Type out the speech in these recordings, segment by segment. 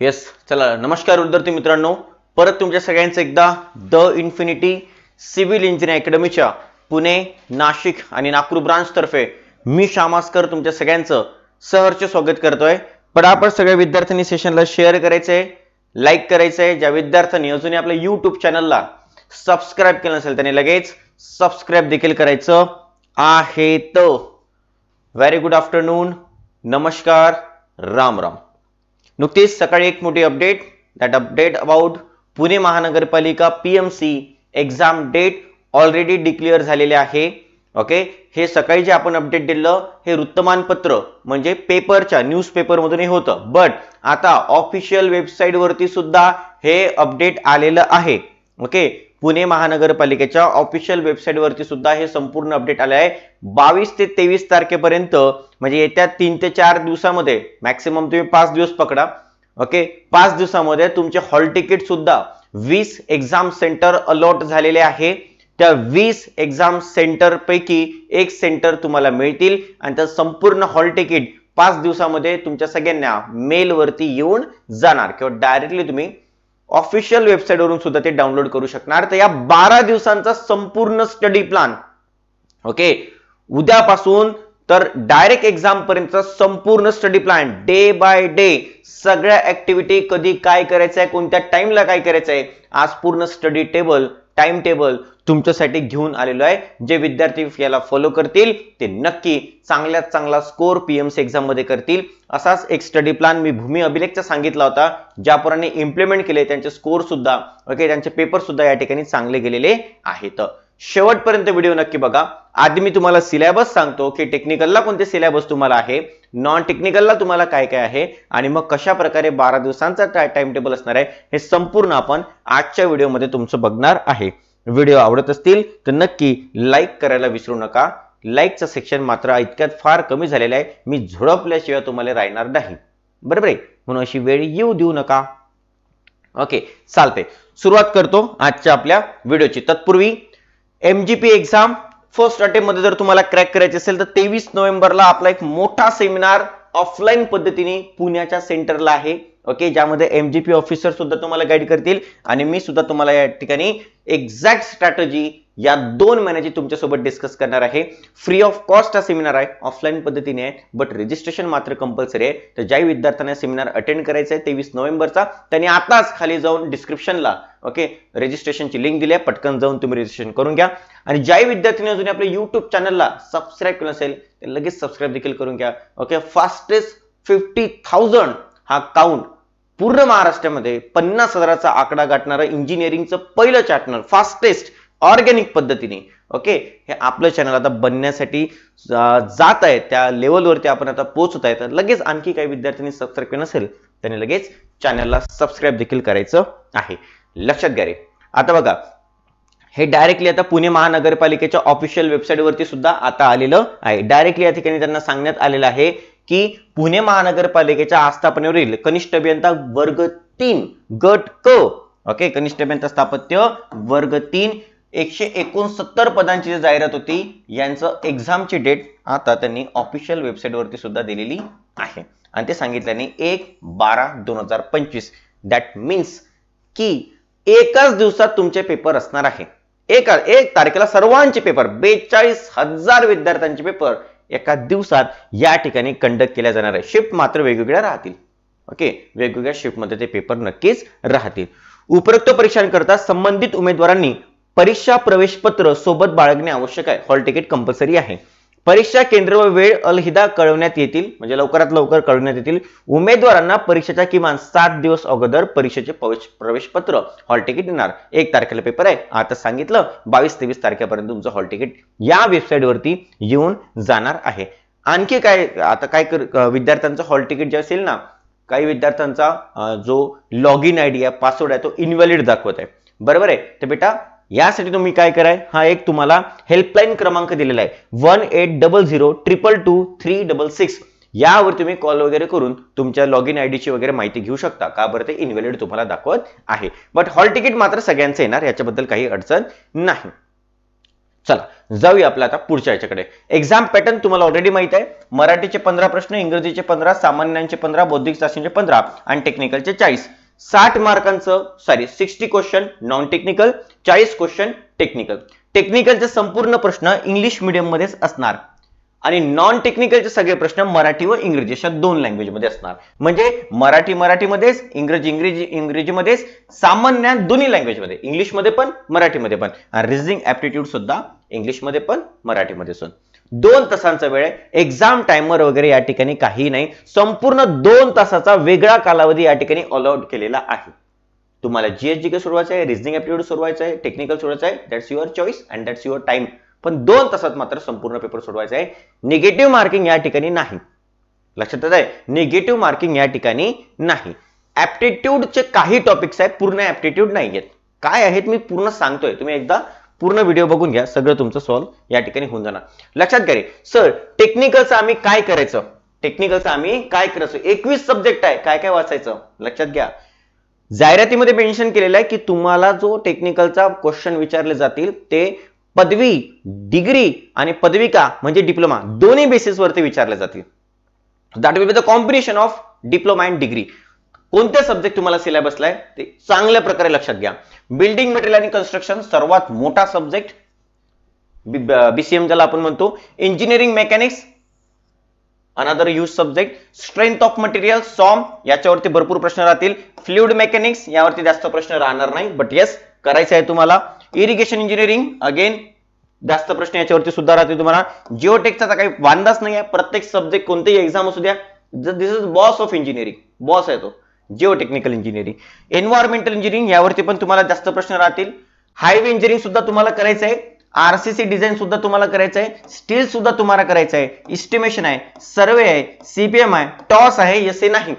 Yes चला नमस्कार विद्यार्थी मित्रांनो. परत तुमच्या सगळ्यांचं एकदा द इन्फिनिटी सिव्हिल इंजिनिअरिंग अकॅडमीच्या पुणे नाशिक आणि नागपूर ब्रांचतर्फे मी श्यामास्कर तुमच्या सगळ्यांचं सहर्ष स्वागत करतोय. पटापट सगळ्या विद्यार्थ्यांनी सेशनला शेअर करायचंय लाईक करायचंय. ज्या विद्यार्थ्यांनी अजूनही आपल्या युट्यूब चॅनलला सबस्क्राईब केलं नसेल त्यांनी लगेच सबस्क्राईब देखील करायचं आहे. तर व्हेरी गुड आफ्टरनून नमस्कार. राम राम. नुकतीच सकाळी एक मोठी update that update about Pune महानगरपालिका P M C exam date already declare झालेले आहे. ओके हे सकाळी जे आपण अपडेट दिलं हे वृत्तमानपत्र म्हणजे पेपरच्या न्यूज हे होतं. बट आता ऑफिशियल वेबसाईटवरती सुद्धा हे अपडेट आलेलं आहे. ओके पुणे महानगरपालिकेच्या ऑफिशियल वेबसाईटवरती सुद्धा हे संपूर्ण अपडेट आले आहे. बावीस ते तेवीस तारखेपर्यंत म्हणजे येत्या तीन ते चार दिवसामध्ये मॅक्सिमम तुम्ही पाच दिवस पकडा. ओके पाच दिवसामध्ये तुमचे हॉल तिकीट सुद्धा वीस एक्झाम सेंटर अलॉट झालेले आहे. त्या वीस एक्झाम सेंटर पैकी एक सेंटर तुम्हाला मिळतील आणि त्या संपूर्ण हॉल तिकीट पाच दिवसामध्ये तुमच्या सगळ्यांना मेलवरती येऊन जाणार. किंवा डायरेक्टली तुम्ही ऑफिशियल वेबसाईटवरून सुद्धा ते डाउनलोड करू शकणार. तर या बारा दिवसांचा संपूर्ण स्टडी प्लॅन ओके उद्यापासून तर डायरेक्ट एक्झाम पर्यंत संपूर्ण study plan day by day सगळ्या ऍक्टिव्हिटी कधी काय करायचं आहे कोणत्या टाइमला काय करायचं आहे आज पूर्ण स्टडी टेबल टाइम टेबल तुमच्यासाठी घेऊन आलेलो आहे. जे विद्यार्थी याला फॉलो करतील ते नक्की चांगल्यात चांगला स्कोर पीएमसी एक्झाममध्ये करतील. असाच एक स्टडी प्लॅन मी भूमी अभिलेखचा सांगितला होता ज्या पोराने इम्प्लिमेंट केले त्यांचे स्कोर सुद्धा ओके त्यांचे पेपर सुद्धा या ठिकाणी चांगले गेलेले आहेत. शेवटपर्यंत व्हिडिओ नक्की बघा. आधी मी तुम्हाला सिलेबस सांगतो की टेक्निकलला कोणते सिलेबस तुम्हाला आहे नॉन टेक्निकलला तुम्हाला काय काय आहे आणि मग कशा प्रकारे बारा दिवसांचा टाइम टेबल असणार आहे हे संपूर्ण आपण आजच्या व्हिडिओमध्ये तुमचं बघणार आहे. व्हिडिओ आवडत असतील तर नक्की लाईक करायला विसरू नका. लाईकचं सेक्शन मात्र इतक्यात फार कमी झालेलं आहे. मी झोडपल्याशिवाय तुम्हाला राहणार नाही. बरोबर आहे? म्हणून अशी वेळ येऊ देऊ नका. ओके चालते सुरुवात करतो आजच्या आपल्या व्हिडिओची. तत्पूर्वी एमजीपी एक्झाम फर्स्ट अटेम्प्टमध्ये जर तुम्हाला क्रॅक करायची असेल तर तेवीस नोव्हेंबरला आपला एक मोठा सेमिनार ऑफलाईन पद्धतीने पुण्याच्या सेंटरला आहे. ओके ज्यामध्ये एमजीपी ऑफिसर सुद्धा तुम्हाला गाईड करतील. आणि मी सुद्धा तुम्हाला या ठिकाणी एक्झॅक्ट स्ट्रॅटजी या दोन महिन्याची तुमच्यासोबत डिस्कस करणार आहे. फ्री ऑफ कॉस्ट हा सेमिनार आहे. ऑफलाईन पद्धतीने आहे. बट रजिस्ट्रेशन मात्र कंपल्सरी आहे. तर ज्याही विद्यार्थ्यांना सेमिनार अटेंड करायचा आहे तेवीस नोव्हेंबरचा त्यांनी आताच खाली जाऊन डिस्क्रिप्शनला ओके रजिस्ट्रेशनची लिंक दिली आहे. पटकन जाऊन तुम्ही रजिस्ट्रेशन करून घ्या. आणि ज्याही विद्यार्थ्यांनी अजून आपल्या युट्यूब चॅनलला सबस्क्राईब केलं असेल ते लगेच सबस्क्राईब देखील करून घ्या. ओके फास्टेस्ट फिफ्टी थाउजंड हा काउंट पूर्ण महाराष्ट्रामध्ये पन्नास हजाराचा आकडा गाठणारं इंजिनिअरिंगचं पहिलं चॅटनर फास्टेस्ट ऑर्गॅनिक पद्धतीने ओके हे आपलं चॅनल आता बनण्यासाठी जात आहे त्या लेवलवरती आपण आता पोहोचत आहे. तर लगेच आणखी काही विद्यार्थ्यांनी सबस्क्राईब केलं नसेल त्यांनी लगेच चॅनलला सबस्क्राईब देखील करायचं आहे. लक्षात घ्या रे. आता बघा हे डायरेक्टली आता पुणे महानगरपालिकेच्या ऑफिशियल वेबसाईटवरती सुद्धा आता आलेलं आहे. डायरेक्टली या ठिकाणी त्यांना सांगण्यात आलेलं आहे की पुणे महानगरपालिकेच्या आस्थापनेवरील कनिष्ठ अभियंता वर्ग तीन गट क ओके कनिष्ठ अभियंता स्थापत्य वर्ग तीन एकशे एकोणसत्तर पदांची जी जाहिरात होती यांचं एक्झामची डेट आता त्यांनी ऑफिशियल वेबसाईटवरती सुद्धा दिलेली आहे. आणि ते सांगितल्याने एक बारा दोन हजार पंचवीस. दॅट मीन्स की एकाच दिवसात तुमचे पेपर असणार आहे. एका एक तारखेला सर्वांचे पेपर बेचाळीस हजार विद्यार्थ्यांचे पेपर एका दिवसात या ठिकाणी कंडक्ट केल्या जाणार आहे. शिफ्ट मात्र वेगवेगळ्या राहतील. ओके वेगवेगळ्या शिफ्टमध्ये ते पेपर नक्कीच राहतील. उपरोक्त परीक्षांकरता संबंधित उमेदवारांनी परीक्षा प्रवेश पत्र सोबत बाळगणे आवश्यक आहे. हॉल तिकीट कंपल्सरी आहे. परीक्षा केंद्र व वेळ अलहिदा कळवण्यात येतील म्हणजे लवकरात लवकर कळवण्यात येतील. उमेदवारांना परीक्षेच्या किमान सात दिवस अगोदर परीक्षेचे प्रवेश पत्र हॉल तिकीट देणार. एक तारखेला पेपर आहे. आता सांगितलं बावीस तेवीस तारखेपर्यंत तुमचं हॉल तिकीट या वेबसाईटवरती येऊन जाणार आहे. आणखी काय आता काय कर विद्यार्थ्यांचं हॉल तिकीट जे असेल ना काही विद्यार्थ्यांचा जो लॉग इन आय डी आहे पासवर्ड आहे तो इनव्हॅलिड दाखवत आहे. बरोबर आहे? तर बेटा यासाठी तुम्ही काय कराय? हा एक तुम्हाला हेल्पलाईन क्रमांक दिलेला आहे. One eight double zero triple two three double six यावर तुम्ही कॉल वगैरे करून तुमच्या लॉग इन आयडीची वगैरे माहिती घेऊ शकता. का बरं? ते इनव्हॅलिड तुम्हाला दाखवत आहे. बट हॉल तिकीट मात्र सगळ्यांचं येणार याच्याबद्दल काही अडचण नाही. चला जाऊया आपल्या आता पुढच्या याच्याकडे. एक्झाम पॅटर्न तुम्हाला ऑलरेडी माहीत आहे. मराठीचे पंधरा प्रश्न इंग्रजीचे पंधरा सामान्यांचे पंधरा बौद्धिक चाचणीचे पंधरा आणि टेक्निकलचे चाळीस. साठ मार्कांचं sorry sixty question non technical चाळीस क्वेश्चन टेक्निकल टेक्निकलचे संपूर्ण प्रश्न इंग्लिश मीडियममध्येच असणार. आणि नॉन टेक्निकलचे सगळे प्रश्न मराठी व इंग्रजी अशा दोन लँग्वेजमध्ये असणार. म्हणजे मराठी मराठीमध्येच इंग्रजी इंग्रजी इंग्रजीमध्येच सामान्य दोन्ही लँग्वेजमध्ये इंग्लिशमध्ये पण मराठीमध्ये पण. रिझनिंग ऍप्टिट्यूड सुद्धा इंग्लिशमध्ये पण मराठीमध्ये सुद्धा. दोन तासांचा वेळ आहे. एक्झाम टायमर वगैरे या ठिकाणी काही नाही. संपूर्ण दोन तासाचा वेगळा कालावधी या ठिकाणी ऑलआउट केलेला आहे. तुम्हाला जीएसजी के सोडवायचं आहे रिजनिंग ऍप्टिट्यूड सोडवायचं आहे टेक्निकल सोडवायचं आहे. That's your choice and that's your time पण दोन तासात मात्र संपूर्ण पेपर सोडवायचा आहे. निगेटिव्ह मार्किंग या ठिकाणी नाही. लक्षात येत आहे निगेटिव्ह मार्किंग या ठिकाणी नाही. ऍप्टिट्यूडचे काही टॉपिक्स आहेत पूर्ण ऍप्टिट्यूड नाही आहेत काय आहेत मी पूर्ण सांगतोय. तुम्ही एकदा पूर्ण व्हिडिओ बघून घ्या. सगळं तुमचं सॉल्व्ह या ठिकाणी होऊन जाणार. लक्षात घ्या रे. सर टेक्निकलचं आम्ही काय करायचं? टेक्निकलचं आम्ही काय करायचं एकवीस सब्जेक्ट आहे. काय काय वाचायचं? लक्षात घ्या. जाहिरातीमध्ये मेन्शन केलेलं आहे की तुम्हाला जो टेक्निकलचा क्वेश्चन विचारले जातील ते पदवी डिग्री आणि पदविका म्हणजे डिप्लोमा दोन्ही बेसिसवरती विचारले जातील. That will be the combination of diploma and degree कोणते सब्जेक्ट तुम्हाला सिलेबसला आहे ते चांगल्या प्रकारे लक्षात घ्या. बिल्डिंग मटेरियल आणि कन्स्ट्रक्शन सर्वात मोठा सब्जेक्ट बीसीएम ज्याला आपण म्हणतो engineering mechanics another use subject strength of material सॉम याच्यावरती भरपूर प्रश्न राहतील. फ्लुइड मेकॅनिक्स यावरती जास्त प्रश्न राहणार नाही बट येस करायचं आहे तुम्हाला. इरिगेशन इंजिनिअरिंग अगेन जास्त प्रश्न याच्यावरती सुद्धा राहतील तुम्हाला. जिओटेकचा काही वांदाच नाही आहे प्रत्येक सब्जेक्ट कोणतेही एक्झाम असू द्या. This is boss of engineering boss आहे तो. Geotechnical engineering environmental engineering यावरती पण तुम्हाला जास्त प्रश्न राहतील. हायवे इंजिनिअरिंग सुद्धा तुम्हाला करायचं आहे. आरसीसी डिझाईन सुद्धा तुम्हाला करायचं आहे. स्टील सुद्धा तुम्हाला करायचं आहे. इस्टिमेशन आहे. सर्वे आहे. सीपीएम आहे. टॉस आहे. एस नाही.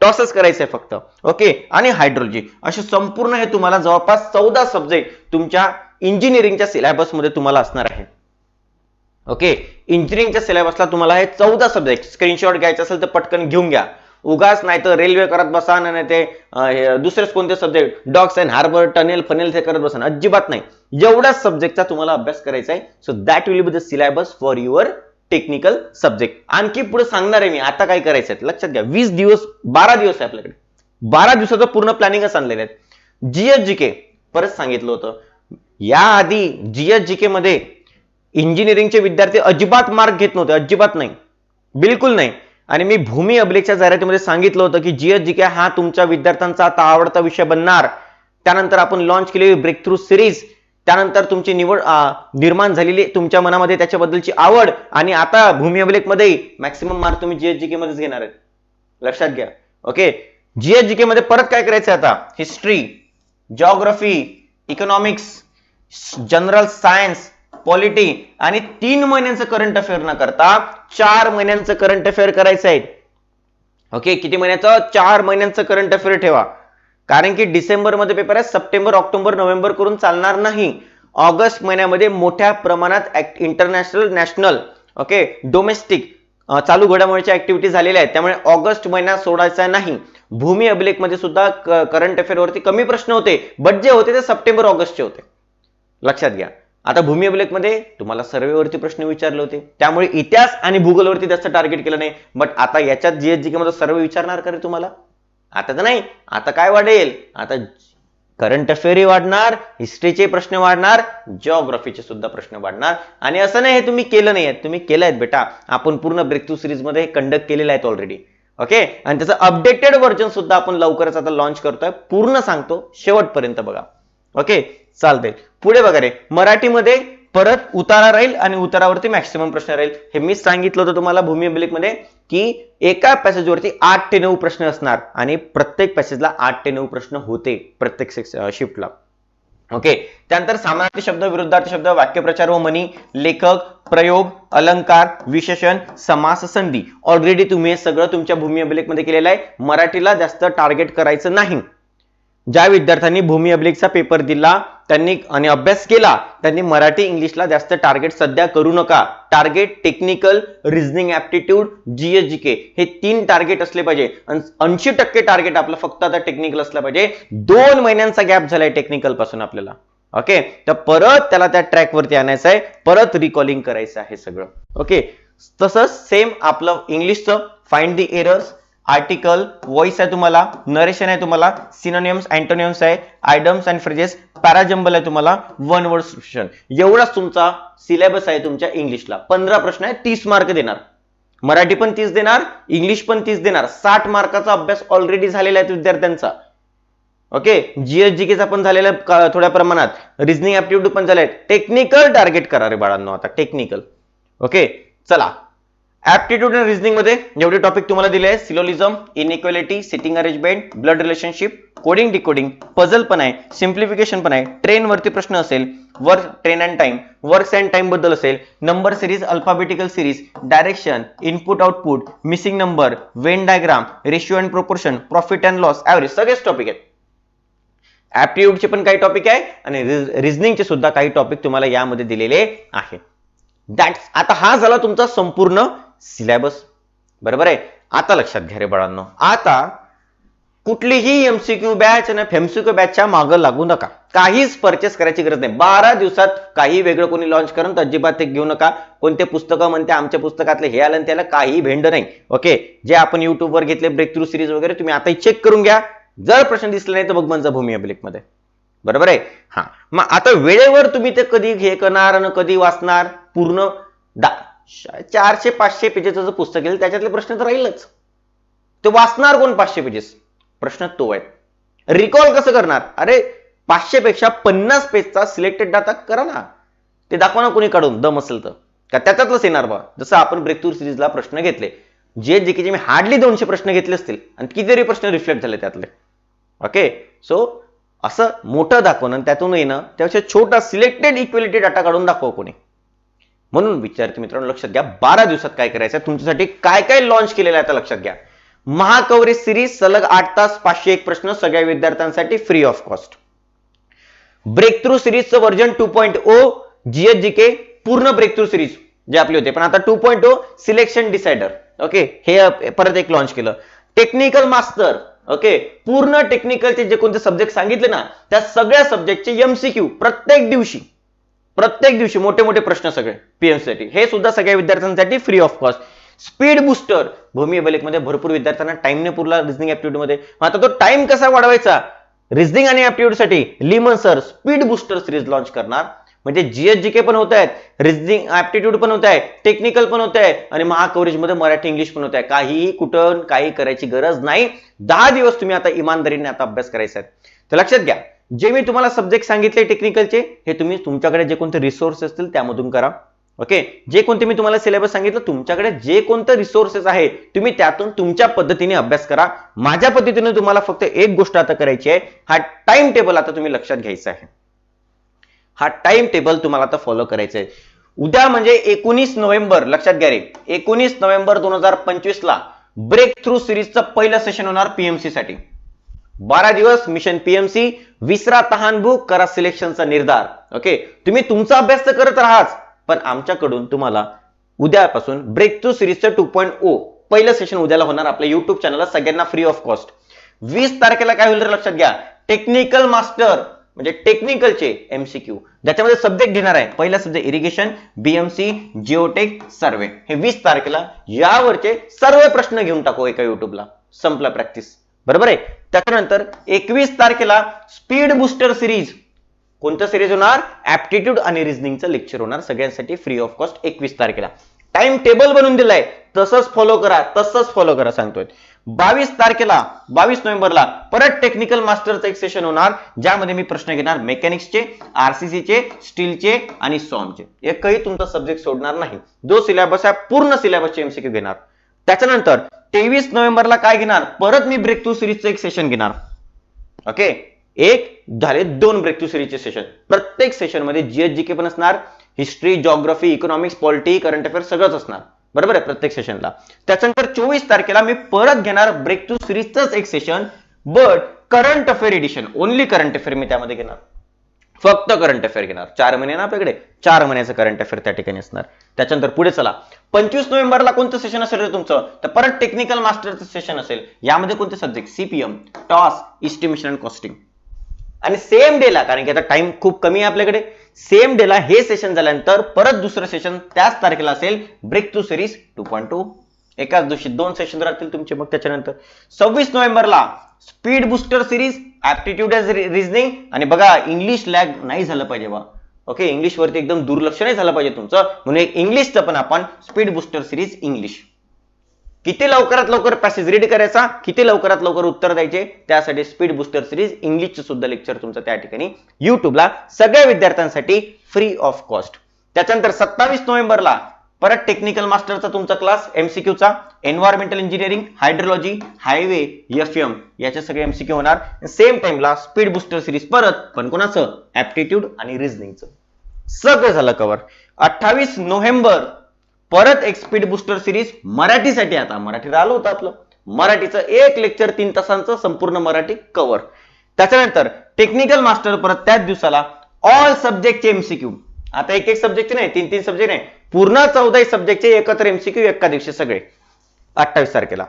टॉसच करायचं आहे फक्त. ओके आणि हायड्रोलॉजी असे संपूर्ण हे तुम्हाला जवळपास चौदा सब्जेक्ट तुमच्या इंजिनिअरिंगच्या सिलेबसमध्ये तुम्हाला असणार आहे. ओके इंजिनिअरिंगच्या सिलेबसला तुम्हाला हे चौदा सब्जेक्ट स्क्रीनशॉट घ्यायचा असेल तर पटकन घेऊन घ्या. उगाच नाही तर रेल्वे करत बसा नाही ते दुसरेच कोणते subject docks and harbour tunnel funnel ते करत बसा. अजिबात नाही. एवढ्याच सब्जेक्टचा तुम्हाला अभ्यास करायचा आहे. So that will be the syllabus for your technical subject आणखी पुढे सांगणार आहे मी. आता काय करायचं आहे? लक्षात घ्या. वीस दिवस बारा दिवस आहे आपल्याकडे. बारा दिवसाचं पूर्ण प्लॅनिंगच आणलेलं आहे. जीएस जी के परत सांगितलं होतं. याआधी जीएस जी के मध्ये इंजिनिअरिंगचे विद्यार्थी अजिबात मार्क घेत नव्हते. अजिबात नाही. बिलकुल नाही. आणि मी भूमी अभिलेखच्या जाहिरातीमध्ये सांगितलं होतं की जीएस जी के हा तुमच्या विद्यार्थ्यांचा आता आवडता विषय बनणार. त्यानंतर आपण लॉन्च केलेली ब्रेक थ्रू सिरीज त्यानंतर तुमची निवड निर्माण झालेली तुमच्या मनामध्ये त्याच्याबद्दलची आवड आणि आता भूमी अभिलेखमध्ये मॅक्सिमम मार्क तुम्ही जीएस जी के मध्येच घेणार आहेत. लक्षात घ्या. ओके? जीएस जी के मध्ये परत काय करायचं आता? History geography economics general science polity आणि तीन महिन्यांचं करंट अफेअर न करता चार महिन्यांचं करंट अफेअर करायचं आहे. ओके किती महिन्याचं? चार महिन्यांचं करंट अफेअर ठेवा. कारण की डिसेंबरमध्ये पेपर आहे सप्टेंबर ऑक्टोबर नोव्हेंबर करून चालणार नाही. ऑगस्ट महिन्यामध्ये मोठ्या प्रमाणात इंटरनॅशनल नॅशनल ओके डोमेस्टिक चालू घडामोडीच्या ऍक्टिव्हिटी झालेल्या आहेत. त्यामुळे ऑगस्ट महिना सोडायचा नाही. भूमी अभिलेखमध्ये सुद्धा करंट अफेअर वरती कमी प्रश्न होते. बट जे होते ते सप्टेंबर ऑगस्टचे होते. लक्षात घ्या. आता भूमी अभिलेखमध्ये तुम्हाला सर्वेवरती प्रश्न विचारले होते. त्यामुळे इतिहास आणि भूगोलवरती जास्त टार्गेट केलं नाही. बट आता याच्यात जीएसजी मध्ये सर्वे विचारणार का रे तुम्हाला? आता तर नाही. आता काय वाढेल? आता करंट अफेअरही वाढणार हिस्ट्रीचे प्रश्न वाढणार जिओग्राफीचे सुद्धा प्रश्न वाढणार. आणि असं नाही हे तुम्ही केलं नाही तुम्ही केलं आहेत बेटा. आपण पूर्ण ब्रेक थ्रू सिरीज कंडक्ट केलेलं आहेत ऑलरेडी ओके आणि त्याचं अपडेटेड व्हर्जन सुद्धा आपण लवकरच आता लॉन्च करतोय. पूर्ण सांगतो. शेवटपर्यंत बघा. ओके? चालतंय. पुढे बघा रे. मराठीमध्ये परत उतारा राहील आणि उतारावरती मॅक्सिमम प्रश्न राहील. हे मी सांगितलं होतं तुम्हाला भूमी अभिलेखमध्ये की एका पॅसेजवरती आठ ते नऊ प्रश्न असणार आणि प्रत्येक पॅसेजला आठ ते नऊ प्रश्न होते प्रत्येक शिफ्टला ओके? त्यानंतर सामानार्थी शब्द विरुद्धार्थी शब्द वाक्यप्रचार व मनी लेखक प्रयोग अलंकार विशेषण समास संधी. ऑलरेडी तुम्ही हे सगळं तुमच्या भूमी अभिलेखमध्ये केलेलं आहे. मराठीला जास्त टार्गेट करायचं नाही. ज्या विद्यार्थ्यांनी भूमी अब्लिकचा पेपर दिला त्यांनी आणि अभ्यास केला त्यांनी मराठी इंग्लिशला जास्त टार्गेट सध्या करू नका. Target technical reasoning aptitude GS GK हे तीन टार्गेट असले पाहिजे. ऐंशी टक्के टार्गेट आपलं फक्त आता टेक्निकल असलं पाहिजे. दोन महिन्यांचा गॅप झालाय टेक्निकलपासून आपल्याला. ओके तर परत त्याला त्या ट्रॅकवरती आणायचं आहे. परत रिकॉलिंग करायचं आहे सगळं. ओके तसंच सेम आपलं इंग्लिशचं. Find the errors article voice आहे तुम्हाला नरेशन आहे तुम्हाला सिनोनियम्स अँटोनियम्स आहे आयडम्स अँड फ्रेजेस पॅराजंबल आहे तुम्हाला वन वर्ड सॉल्युशन एवढाच तुमचा सिलेबस आहे तुमच्या इंग्लिशला पंधरा प्रश्न आहे तीस मार्क देणार. मराठी पण तीस देणार इंग्लिश पण तीस देणार. साठ मार्काचा अभ्यास ऑलरेडी झालेला आहे विद्यार्थ्यांचा. ओके जीएस जीकेचा पण झालेला आहे थोड्या प्रमाणात. रिजनिंग ऍप्टिट्यूड पण झालाय टेक्निकल टार्गेट करा रे बाळांनो आता टेक्निकल ओके चला. ऍप्टिट्यूड आणि रिझनिंगमध्ये जेवढे टॉपिक तुम्हाला दिले आहे syllogism inequality sitting arrangement blood relationship coding decoding puzzle पण आहे सिम्प्लिफिकेशन पण आहे ट्रेन वरती प्रश्न असेल work train and time works and टाइमबद्दल असेल number series alphabetical series direction input output missing number Venn diagram ratio and proportion profit and loss average सगळेच topic आहेत. ऍप्टिट्यूडचे पण काही टॉपिक आहे आणि रिझनिंगचे सुद्धा काही टॉपिक तुम्हाला यामध्ये दिलेले आहे दॅट आता हा झाला तुमचा संपूर्ण सिलॅबस. बरोबर आहे? आता लक्षात घ्या रे बाळांनो. आता कुठलीही एमसीक्यू बॅच आणि फेमसीक्यू बॅचच्या मागं लागू नका. काहीच परचेस करायची गरज नाही. बारा दिवसात काही वेगळं कोणी लॉन्च करून तर अजिबात ते घेऊ नका. कोणते पुस्तकं म्हणते आमच्या पुस्तकातले हे आलं त्याला काही भेंड नाही. ओके जे आपण युट्यूबवर घेतले ब्रेक थ्रू सिरीज वगैरे तुम्ही आता चेक करून घ्या. जर प्रश्न दिसले नाही तर बघ म्हणजे भूमी अभिलेखमध्ये बरोबर आहे? हा. मग आता वेळेवर तुम्ही ते कधी हे करणार आणि कधी वाचणार? पूर्ण दा चारशे पाचशे पेजेचं जर पुस्तक येईल त्याच्यातले प्रश्न तर राहीलच. ते वाचणार कोण पाचशे पेजेस प्रश्न तो आहे. रिकॉल कसं करणार? अरे पाचशे पेक्षा पन्नास पेजचा सिलेक्टेड डाटा करा ना. ते दाखवा ना कोणी काढून दम असेल तर. का त्याच्यातलंच येणार बा. जसं आपण ब्रेकथ्रू सिरीजला प्रश्न घेतले. जे जे की मी हार्डली दोनशे प्रश्न घेतले असतील आणि कितीतरी प्रश्न रिफ्लेक्ट झाले त्यातले. ओके सो असं मोठं दाखवणं आणि त्यातून येणं त्यापेक्षा छोटा सिलेक्टेड इक्वेलिटी डाटा काढून दाखवा कोणी. म्हणून विद्यार्थी मित्रांनो लक्षात घ्या बारा दिवसात काय करायचं आहे तुमच्यासाठी काय काय लॉन्च केलेलं आहे आता लक्षात घ्या. महाकवरेज सिरीज सलग आठ तास पाचशे एक प्रश्न सगळ्या विद्यार्थ्यांसाठी free of cost breakthrough सिरीजचं version two point O GS G K पूर्ण ब्रेक थ्रू सिरीज जे आपले होते. पण आता two point O selection decider okay हे परत एक लॉन्च केलं. टेक्निकल मास्टर ओके पूर्ण टेक्निकलचे जे कोणते सब्जेक्ट सांगितले ना त्या सगळ्या सब्जेक्टचे एमसीक्यू प्रत्येक दिवशी. प्रत्येक दिवशी मोठे मोठे प्रश्न सगळे पीएमसी साठी हे सुद्धा सगळ्या विद्यार्थ्यांसाठी free of cost speed booster भूमी अभिलेखमध्ये भरपूर विद्यार्थ्यांना टाइमने पुरला रिझनिंग ऍप्टिट्यूडमध्ये. मग आता तो टाइम कसा वाढवायचा? रिझनिंग आणि ऍप्टिट्यूडसाठी लिमन sir speed booster series launch करणार. म्हणजे जीएसजीके पण होत आहेत रिझनिंग ऍप्टिट्यूड पण होत आहे टेक्निकल पण होत आहे आणि महाकवरेजमध्ये मराठी इंग्लिश पण होत आहे. काहीही कुठं काही करायची गरज नाही. दहा दिवस तुम्ही आता इमानदारीने आता अभ्यास करायचा आहे. तर लक्षात घ्या. जे मी तुम्हाला सब्जेक्ट सांगितले टेक्निकलचे हे तुम्ही तुमच्याकडे जे कोणते रिसोर्स असतील त्यामधून करा. ओके जे कोणते मी तुम्हाला सिलेबस सांगितलं तुमच्याकडे जे कोणतं रिसोर्सेस आहे तुम्ही त्यातून तुमच्या पद्धतीने अभ्यास करा. माझ्या पद्धतीने तुम्हाला फक्त एक गोष्ट आता करायची आहे. हा टाइम टेबल आता तुम्ही लक्षात घ्यायचा आहे. हा टाइम टेबल तुम्हाला आता फॉलो करायचा आहे उद्या म्हणजे एकोणीस नोव्हेंबर लक्षात घ्या रे. एकोणीस नोव्हेंबर दोन हजार पंचवीस ला ब्रेक थ्रू सिरीजचं पहिलं सेशन होणार पीएमसी साठी. बारा दिवस मिशन पीएमसी विसरा तहानभूक करा सिलेक्शनचा निर्धार. ओके तुम्ही तुमचा अभ्यास तर करत राहाच पण आमच्याकडून तुम्हाला उद्यापासून ब्रेक थ्रू सिरीजचं टू पॉईंट ओ पहिलं सेशन उद्याला होणार आपल्या युट्यूब चॅनलला सगळ्यांना फ्री ऑफ कॉस्ट वीस तारखेला काय होईल तर लक्षात घ्या. टेक्निकल मास्टर म्हणजे टेक्निकलचे एमसीक्यू ज्याच्यामध्ये सब्जेक्ट घेणार आहे. पहिला subject irrigation BMC geotech survey हे वीस तारखेला यावरचे सर्व प्रश्न घेऊन टाकू एका युट्यूबला संपला प्रॅक्टिस बरोबर आहे? त्याच्यानंतर एकवीस तारखेला स्पीड बुस्टर सिरीज. कोणतं सिरीज होणार? ऍप्टिट्यूड आणि रिझनिंगचं लेक्चर होणार सगळ्यांसाठी फ्री ऑफ कॉस्ट एकवीस तारखेला. टाइम टेबल बनवून दिलाय. तसंच फॉलो करा तसंच फॉलो करा सांगतोय. बावीस तारखेला बावीस नोव्हेंबरला परत टेक्निकल मास्टरचं एक सेशन होणार ज्यामध्ये मी प्रश्न घेणार मेकॅनिक्सचे आरसीसीचे स्टीलचे आणि सॉमचे एकही तुमचा सब्जेक्ट सोडणार नाही. जो सिलेबस आहे पूर्ण सिलेबसचे एमसीक्यू घेणार. त्याच्यानंतर तेवीस नोव्हेंबरला काय घेणार? परत मी ब्रेक थ्रू सिरीजचं एक सेशन घेणार. ओके एक झाले दोन ब्रेक थ्रू सिरीजचे सेशन प्रत्येक सेशनमध्ये जीएस जी के पण असणार history geography economics polity current affair सगळंच असणार. बरोबर आहे प्रत्येक सेशनला त्याच्यानंतर चोवीस तारखेला मी परत घेणार ब्रेक थ्रू सिरीजचंच एक session but current affair edition only current affair मी त्यामध्ये घेणार. फक्त करंट अफेअर घेणार. चार महिने ना आपल्याकडे? चार महिन्याचं करंट अफेअर त्या ठिकाणी असणार. त्याच्यानंतर पुढे चला. पंचवीस नोव्हेंबरला कोणतं सेशन असेल रे तुमचं? तर परत टेक्निकल मास्टरचं सेशन असेल. यामध्ये कोणते subject CPM TOS estimation and costing आणि सेम डेला कारण की आता टाइम खूप कमी आहे आपल्याकडे सेम डेला हे सेशन झाल्यानंतर परत दुसरं सेशन त्याच तारखेला असेल breakthrough series two point two एकाच दिवशी दोन सेशन राहतील तुमचे मग त्याच्यानंतर. सव्वीस नोव्हेंबरला speed booster series aptitude reasoning आणि बघा इंग्लिश लॅग नाही झालं पाहिजे बा. ओके इंग्लिश वरती एकदम दुर्लक्ष नाही झालं पाहिजे तुमचं. म्हणून इंग्लिशचं पण आपण स्पीड बुस्टर सिरीज इंग्लिश किती लवकरात लवकर पॅसेज रीड करायचा किती लवकरात लवकर उत्तर द्यायचे त्यासाठी स्पीड बुस्टर सिरीज इंग्लिशचं सुद्धा लेक्चर तुमचं त्या ठिकाणी युट्यूबला सगळ्या विद्यार्थ्यांसाठी फ्री ऑफ कॉस्ट त्याच्यानंतर सत्तावीस नोव्हेंबरला परत टेक्निकल मास्टरचा तुमचा class एमसीक्यूचा environmental engineering hydrology highway F M याचे सगळे एमसीक्यू होणार. सेम टाइमला स्पीड बुस्टर सिरीज परत पण कोणाचं? ऍप्टिट्यूड आणि रिझनिंगचं सगळं झालं कव्हर अठ्ठावीस नोव्हेंबर परत एक स्पीड बुस्टर सिरीज मराठीसाठी आता. मराठी आलं होतं आपलं. मराठीचं एक लेक्चर तीन तासांचं संपूर्ण मराठी कव्हर त्याच्यानंतर टेक्निकल मास्टर परत त्याच दिवसाला ऑल सब्जेक्टचे एमसीक्यू आता एक एक सब्जेक्टचे नाही तीन तीन सब्जेक्ट नाही. पूर्ण चौदाही सब्जेक्टचे एकत्र एमसीक्यू एका दिवशी सगळे. अठ्ठावीस तारखेला.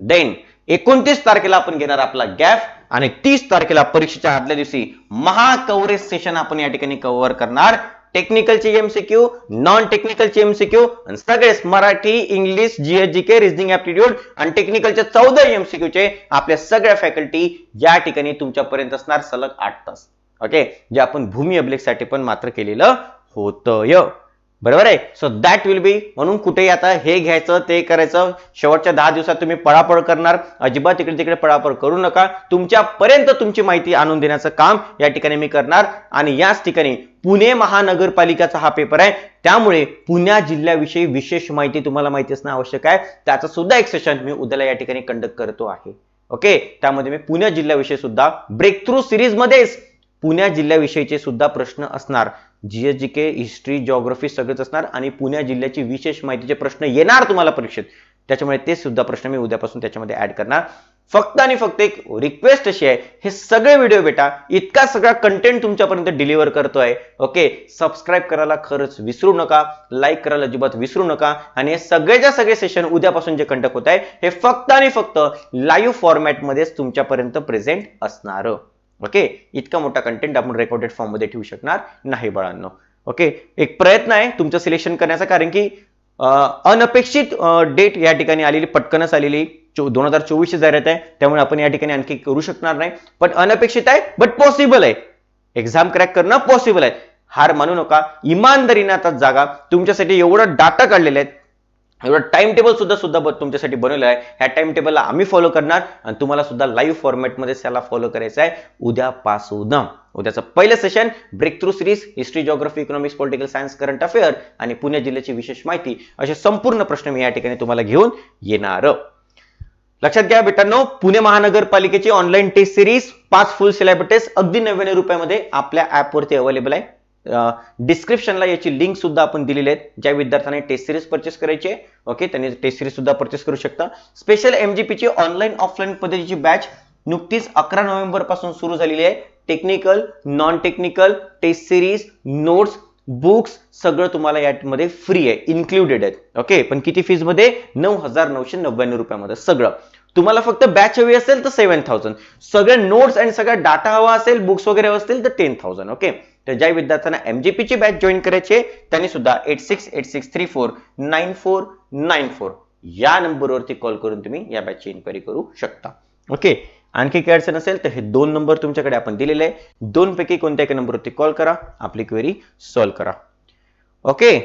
देन एकोणतीस तारखेला आपण घेणार आपला गॅप आणि तीस तारखेला परीक्षेच्या आदल्या दिवशी महाकवरेज सेशन आपण या ठिकाणी कव्हर करणार. टेक्निकलचे एमसीक्यू नॉन टेक्निकलचे एमसीक्यू आणि सगळेच Marathi English GS G K reasoning aptitude आणि टेक्निकलचे चौदा एमसीक्यूचे आपल्या सगळ्या फॅकल्टी या ठिकाणी तुमच्यापर्यंत असणार सलग आठ तास. ओके जे आपण भूमी अभिलेखसाठी पण मात्र केलेलं होतं बरोबर आहे? सो दॅट विल बी म्हणून कुठेही आता हे घ्यायचं ते करायचं शेवटच्या दहा दिवसात तुम्ही पळापळ करणार अजिबात इकडे तिकडे पळापळ करू नका. तुमच्यापर्यंत तुमची माहिती आणून देण्याचं काम या ठिकाणी मी करणार आणि याच ठिकाणी पुणे महानगरपालिकेचा हा पेपर आहे. त्यामुळे पुण्या जिल्ह्याविषयी विशेष माहिती तुम्हाला माहिती असणं आवश्यक आहे. त्याचं सुद्धा एक सेशन मी उद्याला या ठिकाणी कंडक्ट करतो आहे. ओके त्यामध्ये मी पुणे जिल्ह्याविषयी सुद्धा ब्रेक थ्रू सिरीजमध्येच पुण्या जिल्ह्याविषयीचे सुद्धा प्रश्न असणार. GS G K history geography सगळंच असणार आणि पुण्या जिल्ह्याची विशेष माहितीचे प्रश्न येणार तुम्हाला परीक्षेत. त्याच्यामुळे ते सुद्धा प्रश्न मी उद्यापासून त्याच्यामध्ये ऍड करणार. फक्त आणि फक्त एक रिक्वेस्ट अशी आहे हे सगळे व्हिडिओ बेटा इतका सगळा कंटेंट तुमच्यापर्यंत डिलिव्हर करतोय. ओके सबस्क्राईब करायला खरंच विसरू नका लाईक करायला अजिबात विसरू नका आणि हे सगळेच्या सगळे सेशन उद्यापासून जे कंडक्ट होत आहे हे फक्त आणि फक्त लाईव्ह फॉर्मॅटमध्येच तुमच्यापर्यंत प्रेझेंट असणार. ओके इतका मोठा कंटेंट आपण रेकॉर्डेड फॉर्ममध्ये ठेवू शकणार नाही बाळांनो. ओके एक प्रयत्न आहे तुमचं सिलेक्शन करण्याचा कारण की अनपेक्षित डेट या ठिकाणी आलेली पटकनच आलेली दोन हजार चोवीसची जाहिरात आहे. त्यामुळे आपण या ठिकाणी आणखी करू शकणार नाही. पण अनपेक्षित आहे बट पॉसिबल आहे. एक्झाम क्रॅक करणं पॉसिबल आहे. हार मानू नका. इमानदारीनं आता जागा. तुमच्यासाठी एवढं डाटा काढलेले आहेत. एवढं टाइम टेबल सुद्धा सुद्धा तुमच्यासाठी बनवलं आहे. ह्या टाइम टेबलला आम्ही फॉलो करणार आणि तुम्हाला सुद्धा लाईव्ह फॉर्मॅटमध्ये त्याला फॉलो करायचं आहे. उद्यापासून उद्याचं पहिलं session breakthrough series history geography economics political science current affair आणि पुणे जिल्ह्याची विशेष माहिती असे संपूर्ण प्रश्न मी या ठिकाणी तुम्हाला घेऊन येणार. लक्षात घ्या बेटांनो पुणे महानगरपालिकेची ऑनलाईन टेस्ट सिरीज पाच फुल सिलेबस टेस्ट अगदी नव्याण्णव रुपयामध्ये आपल्या ऍपवरती अवेलेबल आहे. डिस्क्रिप्शनला याची लिंक सुद्धा आपण दिलेली आहेत. ज्या विद्यार्थ्यांनी टेस्ट सिरीज परचेस करायची ओके त्यांनी टेस्ट सिरीज सुद्धा परचेस करू शकता. स्पेशल एमजीपीची ऑनलाईन ऑफलाईन पद्धतीची बॅच नुकतीच अकरा नोव्हेंबरपासून सुरू झालेली आहे. Technical non technical test series notes books सगळं तुम्हाला यामध्ये फ्री आहे इन्क्लुडेड आहेत. ओके पण किती फीजमध्ये? नऊ हजार नऊशे नव्याण्णव रुपयामध्ये सगळं. तुम्हाला फक्त बॅच हवी असेल तर सेव्हन थाउजंड सगळे नोट्स आणि सगळा डाटा हवा असेल बुक्स वगैरे असतील तर टेन थाउजंड ओके तर ज्या विद्यार्थ्यांना एमजीपीची बॅच जॉईन करायची आहे त्यांनी सुद्धा eight six eight six three four nine four nine four या नंबरवरती कॉल करून तुम्ही या बॅचची इन्क्वायरी करू शकता. ओके आणखी काही अडचण असेल तर हे दोन नंबर तुमच्याकडे आपण दिलेले आहे. दोनपैकी कोणत्या एका नंबरवरती कॉल करा आपली क्वेरी सॉल्व्ह करा. ओके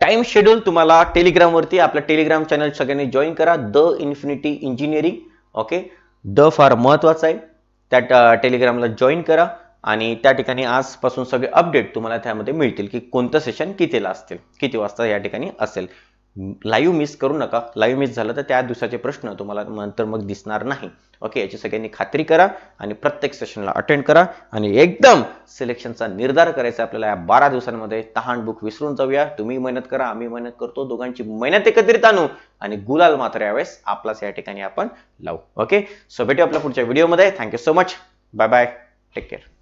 टाइम शेड्यूल तुम्हाला टेलिग्रामवरती आपलं टेलिग्राम चॅनल सगळ्यांनी जॉईन करा. The infinity engineering okay? The फार महत्वाचं आहे. त्या टेलिग्रामला जॉईन करा आणि त्या ठिकाणी आजपासून सगळे अपडेट तुम्हाला त्यामध्ये मिळतील की कोणतं सेशन कितीला असतील किती वाजता या ठिकाणी असेल. लाईव्ह मिस करू नका. लाईव्ह मिस झालं तर त्या दिवसाचे प्रश्न तुम्हाला नंतर मग दिसणार नाही. ओके याची सगळ्यांनी खात्री करा आणि प्रत्येक सेशनला अटेंड करा आणि एकदम सिलेक्शनचा निर्धार करायचा आपल्याला या बारा दिवसांमध्ये. तहान बुक विसरून जाऊया. तुम्ही मेहनत करा आम्ही मेहनत करतो. दोघांची मेहनत एकत्रित आणू आणि गुलाल मात्र यावेळेस आपलाच या ठिकाणी आपण लावू. ओके सो भेटू आपल्या पुढच्या व्हिडिओमध्ये thank you so much bye bye take care